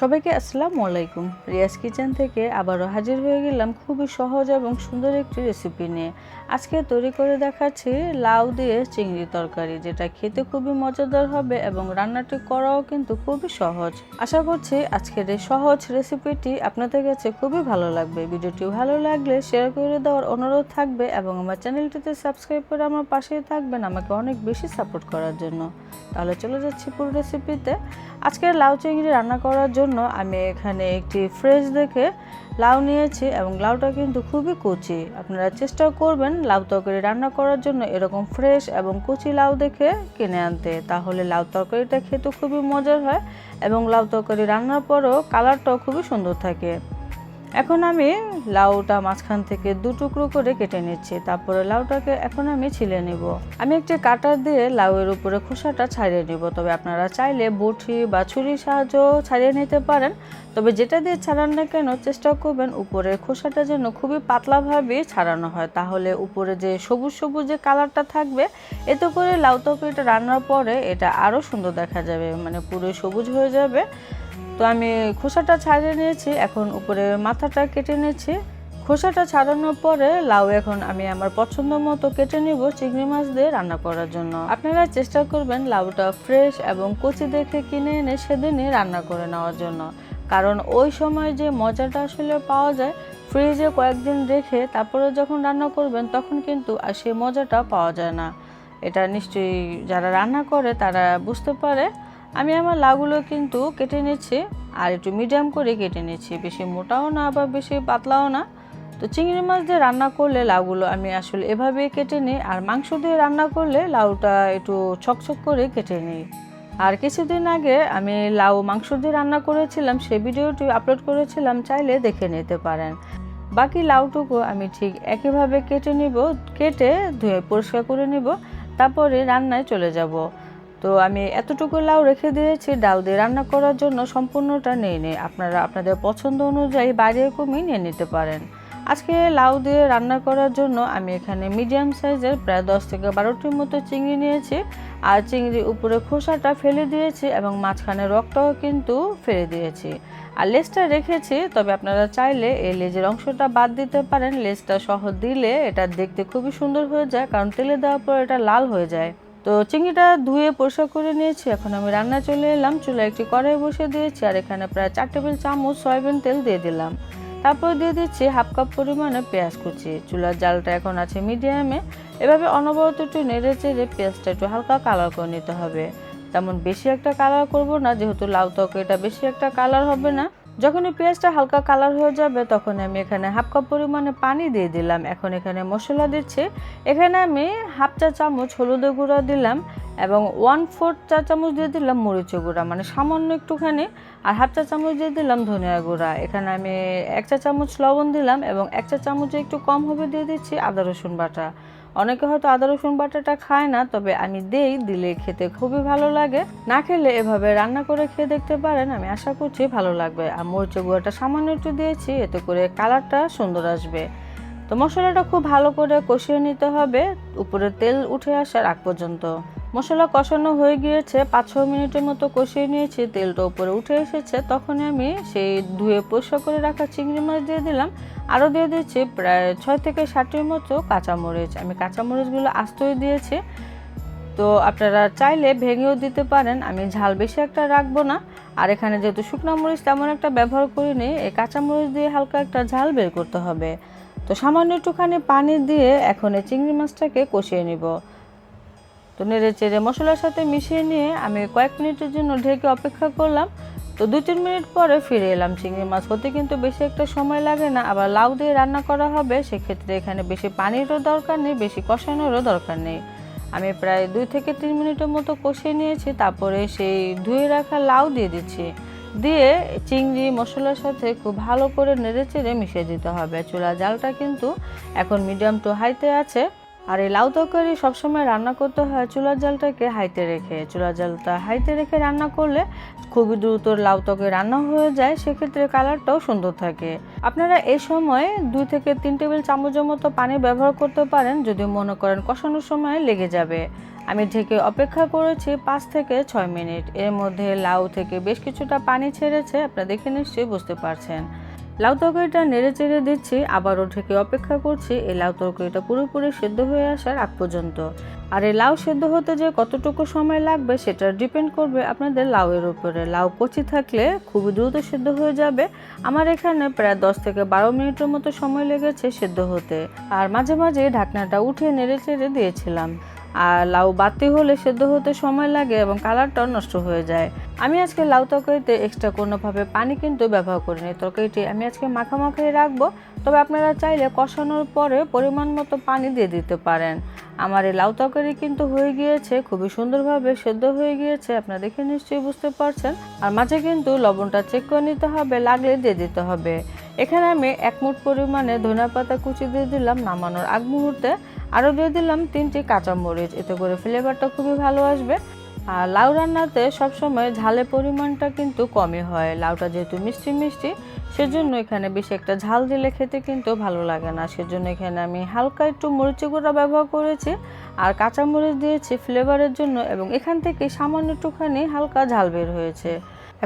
সবাইকে আসসালামু আলাইকুম। রিয়াজ কিচেন থেকে আবারও হাজির হয়ে গেলাম খুবই সহজ এবং সুন্দর একটি রেসিপি নিয়ে। আজকে তৈরি করে দেখাচ্ছি লাউ দিয়ে চিংড়ি তরকারি, যেটা খেতে খুবই মজাদার হবে এবং রান্নাটি করাও কিন্তু খুবই সহজ। আশা করছি আজকের এই সহজ রেসিপিটি আপনাদের কাছে খুবই ভালো লাগবে। ভিডিওটি ভালো লাগলে শেয়ার করে দেওয়ার অনুরোধ থাকবে এবং আমার চ্যানেলটিতে সাবস্ক্রাইব করে আমার পাশেই থাকবেন আমাকে অনেক বেশি সাপোর্ট করার জন্য। তাহলে চলে যাচ্ছি পুরো রেসিপিতে আজকের লাউ চিংড়ি রান্না করার জন্য আমি এখানে একটি ফ্রেশ দেখে লাউ নিয়েছি এবং লাউটা কিন্তু খুবই কুচি। আপনারা চেষ্টা করবেন লাউ তরকারি রান্না করার জন্য এরকম ফ্রেশ এবং কুচি লাউ দেখে কিনে আনতে। তাহলে লাউ তরকারিটা খেতে খুবই মজার হয় এবং লাউ তরকারি রান্নার পরও কালারটাও খুবই সুন্দর থাকে। এখন আমি লাউটা মাঝখান থেকে দু টুকরো করে কেটে নিচ্ছি, তারপরে লাউটাকে এখন আমি ছিলে নিব। আমি একটি কাটার দিয়ে লাউয়ের উপরে খোসাটা ছাড়িয়ে নিব, তবে আপনারা চাইলে বটি বা ছুরির সাহায্য ছাড়িয়ে নিতে পারেন। তবে যেটা দিয়ে ছাড়ান না কেন, চেষ্টা করবেন উপরের খোসাটা যেন খুবই পাতলাভাবে ছাড়ানো হয়, তাহলে উপরে যে সবুজ সবুজ যে কালারটা থাকবে, এতে করে লাউ তরকারিটা রান্নার পরে এটা আরও সুন্দর দেখা যাবে মানে পুরো সবুজ হয়ে যাবে। তো আমি খোসাটা ছাড়িয়ে নিয়েছি, এখন উপরে মাথাটা কেটে নিয়েছি। খোসাটা ছাড়ানোর পরে লাউ এখন আমি আমার পছন্দ মতো কেটে নিব চিংড়ি মাছ দিয়ে রান্না করার জন্য। আপনারা চেষ্টা করবেন লাউটা ফ্রেশ এবং কচি দেখে কিনে এনে সেদিনই রান্না করে নেওয়ার জন্য। কারণ ওই সময় যে মজাটা আসলে পাওয়া যায়, ফ্রিজে কয়েকদিন রেখে তারপরে যখন রান্না করবেন তখন কিন্তু আর সেই মজাটা পাওয়া যায় না। এটা নিশ্চয়ই যারা রান্না করে তারা বুঝতে পারে। আমি আমার লাউগুলো কিন্তু কেটে নিচ্ছি আর একটু মিডিয়াম করে কেটে নিচ্ছি। বেশি মোটাও না বা বেশি পাতলাও না। তো চিংড়ি মাছ দিয়ে রান্না করলে লাউগুলো আমি আসলে এভাবেই কেটে নিই আর মাংস দিয়ে রান্না করলে লাউটা একটু ছকছক করে কেটে নিই। আর কিছুদিন আগে আমি লাউ মাংস দিয়ে রান্না করেছিলাম সেই ভিডিওটি আপলোড করেছিলাম, চাইলে দেখে নিতে পারেন। বাকি লাউটুকু আমি ঠিক একইভাবে কেটে নিব, কেটে ধুয়ে পরিষ্কার করে নিব, তারপরে রান্নায় চলে যাব। তো আমি এতটুকু লাউ রেখে দিয়েছি, ডাল দিয়ে রান্না করার জন্য সম্পূর্ণটা নিয়ে নিই আপনারা আপনাদের পছন্দ অনুযায়ী বাইরে কমিয়ে নিয়ে নিতে পারেন। আজকে লাউ দিয়ে রান্না করার জন্য আমি এখানে মিডিয়াম সাইজের প্রায় দশ থেকে বারোটির মতো চিংড়ি নিয়েছি। আর চিংড়ি উপরে খোসাটা ফেলে দিয়েছি এবং মাঝখানে রক্তও কিন্তু ফেলে দিয়েছি। আর লেজটা রেখেছি, তবে আপনারা চাইলে এই লেজের অংশটা বাদ দিতে পারেন। লেজটা সহ দিলে এটা দেখতে খুবই সুন্দর হয়ে যায়, কারণ তেলে দেওয়ার পর এটা লাল হয়ে যায়। তো চিংড়িটা ধুয়ে পরিষ্কার করে নিয়েছি। এখন আমি রান্না চলে এলাম। চুলা একটি কড়াই বসে দিয়েছি আর এখানে প্রায় চার টেবিল চামচ সয়াবিন তেল দিয়ে দিলাম। তারপর দিয়ে দিচ্ছি হাফ কাপ পরিমাণে পেঁয়াজ কুচি। চুলার জালটা এখন আছে মিডিয়ামে। এভাবে অনবরত একটু নেড়ে চেড়ে পেঁয়াজটা একটু হালকা কালার করে নিতে হবে। তেমন বেশি একটা কালার করব না, যেহেতু লাউ তরকারিটা বেশি একটা কালার হবে না। যখনই পেঁয়াজটা হালকা কালার হয়ে যাবে তখন আমি এখানে হাফ কাপ পরিমাণে পানি দিয়ে দিলাম। এখন এখানে মশলা দিচ্ছি। এখানে আমি হাফ চা চামচ হলুদের গুঁড়া দিলাম এবং ওয়ান ফোর্থ চা চামচ দিয়ে দিলাম মরিচের গুঁড়া মানে সামান্য একটুখানি। আর হাফ চা চামচ দিয়ে দিলাম ধনিয়া গুঁড়া। এখানে আমি এক চা চামচ লবণ দিলাম এবং এক চা চামচে একটু কম হবে দিয়ে দিচ্ছি আদা রসুন বাটা। অনেকে হয়তো আদা, রসুন বাটাটা খায় না, তবে আমি দেই, দিলে খেতে খুবই ভালো লাগে। না খেলে এভাবে রান্না করে খেয়ে দেখতে পারেন, আমি আশা করছি ভালো লাগবে। আর মরিচের গুঁড়াটা সামান্য একটু দিয়েছি, এতে করে কালারটা সুন্দর আসবে। তো মশলাটা খুব ভালো করে কষিয়ে নিতে হবে, উপরে তেল উঠে আসার আগ পর্যন্ত। মশলা কষানো হয়ে গিয়েছে পাঁচ ছ মিনিটের মতো কষিয়ে নিয়েছি, তেলটা উপরে উঠে এসেছে। তখনই আমি সেই ধুয়ে পরিষ্কার করে রাখা চিংড়ি মাছ দিয়ে দিলাম। আরও দিয়ে দিয়েছি প্রায় ছয় থেকে ষাটের মতো কাঁচামরিচ। আমি কাঁচামরিচগুলো আস্তই দিয়েছি। তো আপনারা চাইলে ভেঙেও দিতে পারেন। আমি ঝাল বেশি একটা রাখব না। আর এখানে যেহেতু শুকনো মরিচ তেমন একটা ব্যবহার করিনি, এই কাঁচামরিচ দিয়ে হালকা একটা ঝাল বের করতে হবে। তো সামান্য একটুখানি পানি দিয়ে এখন এই চিংড়ি মাছটাকে কষিয়ে নিব। তো নেড়ে চেড়ে মশলার সাথে মিশিয়ে নিয়ে আমি কয়েক মিনিটের জন্য ঢেকে অপেক্ষা করলাম। তো দু তিন মিনিট পরে ফিরে এলাম। চিংড়ি মাছ হতে কিন্তু বেশি একটা সময় লাগে না। আবার লাউ দিয়ে রান্না করা হবে, সেক্ষেত্রে এখানে বেশি পানিরও দরকার নেই, বেশি কষানোরও দরকার নেই। আমি প্রায় দুই থেকে তিন মিনিটের মতো কষিয়ে নিয়েছি, তারপরে সেই ধুয়ে রাখা লাউ দিয়ে দিচ্ছি। দিয়ে চিংড়ি মশলার সাথে খুব ভালো করে নেড়ে চেড়ে মিশিয়ে দিতে হবে। চুলা জালটা কিন্তু এখন মিডিয়াম টু হাইতে আছে। আর এই লাউ তরকারি সবসময় রান্না করতে হয় চুলার জালটাকে হাইতে রেখে। চুলার জালটা হাইতে রেখে রান্না করলে খুবই দ্রুত লাউ তরকারি রান্না হয়ে যায়, সেক্ষেত্রে কালারটাও সুন্দর থাকে। আপনারা এই সময় দুই থেকে তিন টেবিল চামচের মতো পানি ব্যবহার করতে পারেন, যদি মনে করেন কষানোর সময় লেগে যাবে। আমি ঢেকে অপেক্ষা করেছি পাঁচ থেকে ছয় মিনিট। এর মধ্যে লাউ থেকে বেশ কিছুটা পানি ছেড়েছে, আপনারা দেখে নিশ্চয়ই বুঝতে পারছেন। লাউ তরকারিটা নেড়ে চেড়ে দিচ্ছি, আবারও ঢেকে অপেক্ষা করছি। এই লাউ তরকারিটা পুরোপুরি সেদ্ধ হয়ে আসার আগ পর্যন্ত। আর এই লাউ সেদ্ধ হতে যে কতটুকু সময় লাগবে, সেটা ডিপেন্ড করবে আপনাদের লাউয়ের উপরে। লাউ কচি থাকলে খুবই দ্রুত সেদ্ধ হয়ে যাবে। আমার এখানে প্রায় দশ থেকে বারো মিনিটের মতো সময় লেগেছে সেদ্ধ হতে। আর মাঝে মাঝে ঢাকনাটা উঠিয়ে নেড়ে চেড়ে দিয়েছিলাম। আর লাউ বাতি হলে সেদ্ধ হতে সময় লাগে এবং কালারটাও নষ্ট হয়ে যায়। আমি আজকে লাউ তরকারিতে এক্সট্রা কোনোভাবে পানি কিন্তু ব্যবহার করিনি। তরকারিটি আমি আজকে মাখামাখাই রাখব। তবে আপনারা চাইলে কষানোর পরে পরিমাণ মতো পানি দিয়ে দিতে পারেন। আমার এই লাউ তরকারি কিন্তু হয়ে গিয়েছে, খুবই সুন্দরভাবে সেদ্ধ হয়ে গিয়েছে। আপনারা দেখে নিশ্চয়ই বুঝতে পারছেন। আর মাঝে কিন্তু লবণটা চেক করে নিতে হবে, লাগলে দিয়ে দিতে হবে। এখানে আমি এক মুঠ পরিমাণে ধনিয়া পাতা কুচি দিয়ে দিলাম নামানোর আগ মুহূর্তে। আরও দিয়ে দিলাম তিনটি কাঁচামরিচ, এতে করে ফ্লেভারটা খুবই ভালো আসবে। আর লাউ রান্নাতে সবসময় ঝালের পরিমাণটা কিন্তু কমই হয়। লাউটা যেহেতু মিষ্টি মিষ্টি, সেজন্য এখানে বেশি একটা ঝাল দিলে খেতে কিন্তু ভালো লাগে না। সেজন্য এখানে আমি হালকা একটু মরিচি গুঁড়া ব্যবহার করেছি। আর কাঁচামরিচ দিয়েছি ফ্লেভারের জন্য এবং এখান থেকে সামান্য একটুখানি হালকা ঝাল বের হয়েছে।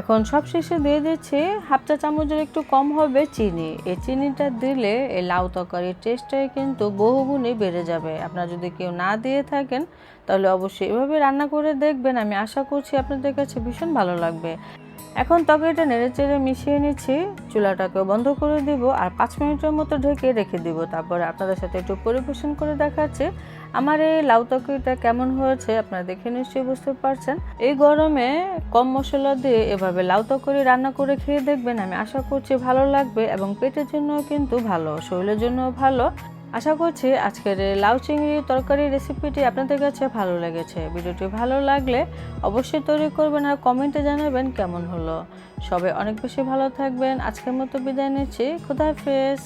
এখন সব শেষে দিয়ে দিচ্ছি হাফ চা চামচের একটু কম হবে চিনি। এই চিনিটা দিলে এই লাউ তরকারির টেস্টটাই কিন্তু বহুগুণে বেড়ে যাবে। আপনারা যদি কেউ না দিয়ে থাকেন, তাহলে অবশ্যই এভাবে রান্না করে দেখবেন। আমি আশা করছি আপনাদের কাছে ভীষণ ভালো লাগবে। এখন তরকারিটা নেড়ে চেড়ে মিশিয়ে নিচ্ছি। চুলাটাকে বন্ধ করে দিব আর পাঁচ মিনিটের মতো ঢেকে রেখে দিব। তারপরে আপনাদের সাথে একটু পরিবেশন করে দেখাচ্ছি। আমার এই লাউ তরকারিটা কেমন হয়েছে আপনারা দেখে নিশ্চয়ই বুঝতে পারছেন। এই গরমে কম মশলা দিয়ে এভাবে লাউ তরকারি রান্না করে খেয়ে দেখবেন, আমি আশা করছি ভালো লাগবে এবং পেটের জন্য কিন্তু ভালো, শরীরের জন্য ভালো। আশা করছি আজকের লাউ চিংড়ি তরকারি রেসিপিটি আপনাদের কাছে ভালো লেগেছে। ভিডিওটি ভালো লাগলে অবশ্যই তৈরি করবেন আর কমেন্টে জানাবেন কেমন হলো। সবাই অনেক বেশি ভালো থাকবেন। আজকের মতো বিদায় নিচ্ছি। খুদা হাফেজ।